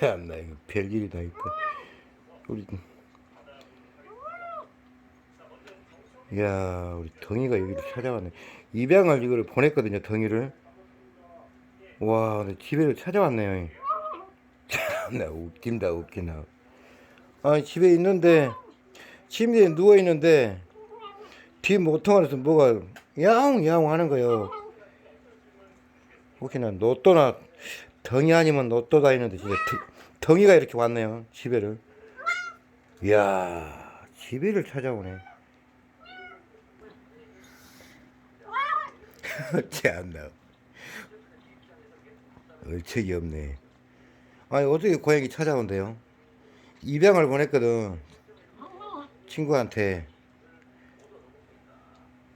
참나 이거 별일이다 이거. 우리 야 우리 덩이가 여기를 찾아왔네. 입양을 이거를 보냈거든요 덩이를. 와 집에를 찾아왔네요. 참나 웃긴다 웃긴다. 아 집에 있는데 침대에 누워 있는데 뒤 모퉁이에서 뭐가 야옹야옹 하는 거예요. 혹시나 노또나 덩이 아니면 노또 다니는데 진짜 덩- 덩이가 이렇게 왔네요 집에를. 이야 집에를 찾아오네. 참나. 얼척이 없네. 아니 어떻게 고양이 찾아온대요? 입양을 보냈거든 친구한테.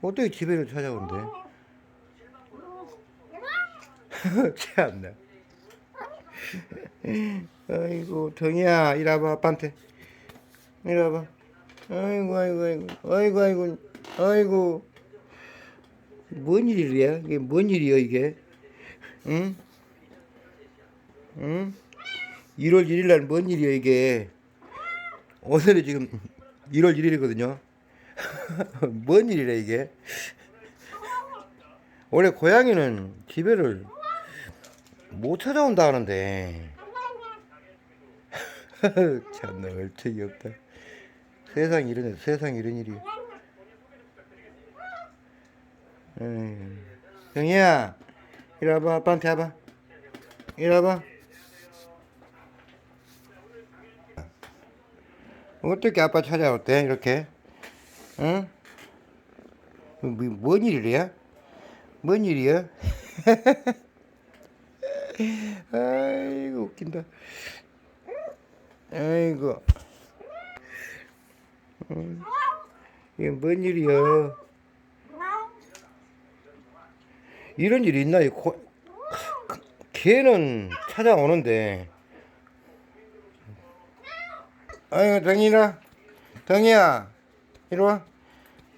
어떻게 집에를 찾아온대? 참나 아이고 덩이야 이리 와봐 아빠한테. 이리 와봐. 아이고 아이고 아이고. 아이고 아이고 아이고. 뭔 일이야? 이게 뭔 일이야 이게? 응? 응? 1월 1일 날 뭔 일이야 이게? 오늘이 지금 1월 1일이거든요. 뭔 일이래 이게? 원래 고양이는 집에를 못 찾아온다 하는데 참나 얼척이 없다 세상 이런 세상 이런 일이 에이, 영희야 이리 와봐 아빠한테 와봐 이리 와봐 어떻게 아빠 찾아왔대 이렇게 응? 뭐, 뭔 일이야? 뭔 일이야? 아이고 웃긴다. 아이고. 음, 이게 뭔 일이야? 이런 일이 있나? 이 고... 개는 찾아오는데. 아이고 덩이라, 덩이야, 이리 와,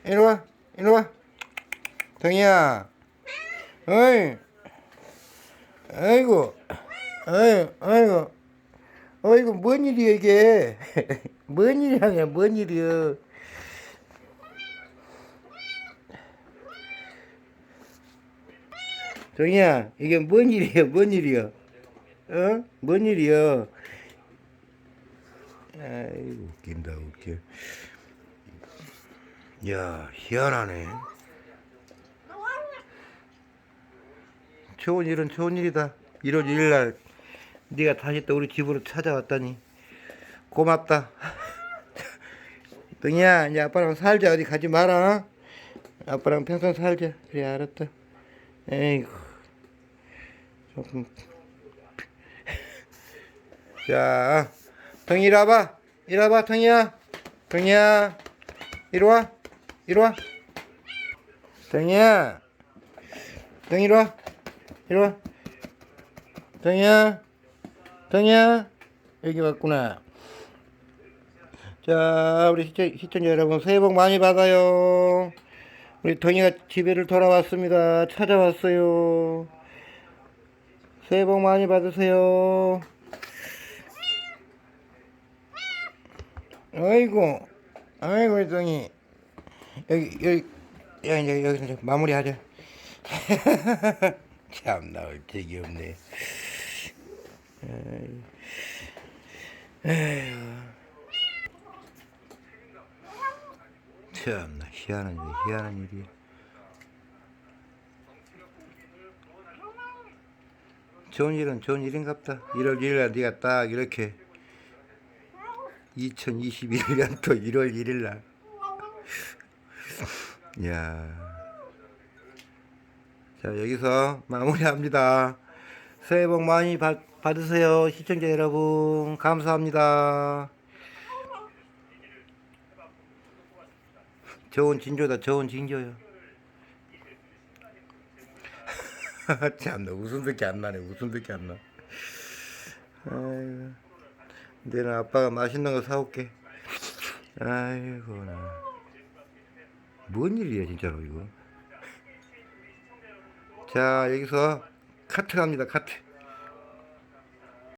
이리 와, 이리 와, 덩이야. 어이. 아이고, 아이고, 아이고, 아이고, 뭔 일이야, 이게? 뭔 일이야, 뭔 일이야? 정이야, 이게 뭔 일이야, 뭔 일이야? 어? 뭔 일이야? 아이고, 웃긴다, 웃겨. 야, 희한하네. 좋은 일은 좋은 일이다. 1월 1일 날 네가 다시 또 우리 집으로 찾아왔다니 고맙다. 등이야 이제 아빠랑 살자 어디 가지 마라. 아빠랑 평생 살자. 그래 알았다. 에이구 조금 자 등이 이리 와봐. 이리 와봐 등이야. 등이야 이리 와. 이리 와. 등이야. 등이 이리 와. 이리 와. 덩이야, 덩이야, 여기 왔구나. 자, 우리 시청, 시청 자 여러분, 새해 복 많이 받아요. 우리 덩이가 집에를 돌아왔습니다. 찾아왔어요. 새해 복 많이 받으세요. 아이고, 아이고, 이 덩이. 여기, 여기, 야, 이제 여기서 이제 마무리하자. 참나 얼척이 없네. 참나 희한한 일, 희한한 일이. 좋은 일은 좋은 일인갑다. 1월 1일 날 네가 딱 이렇게 2021년 또 1월 1일 날. 야. 자, 여기서 마무리합니다. 새해 복 많이 받, 받으세요. 시청자 여러분. 감사합니다. 좋은 진조다, 좋은 진조요. 참나, 웃음밖에 안 나네, 웃음밖에 안 나. 아이고. 내는 아빠가 맛있는 거 사올게. 아이고, 나. 뭔 일이야, 진짜로, 이거. 자, 여기서 카트 갑니다, 카트.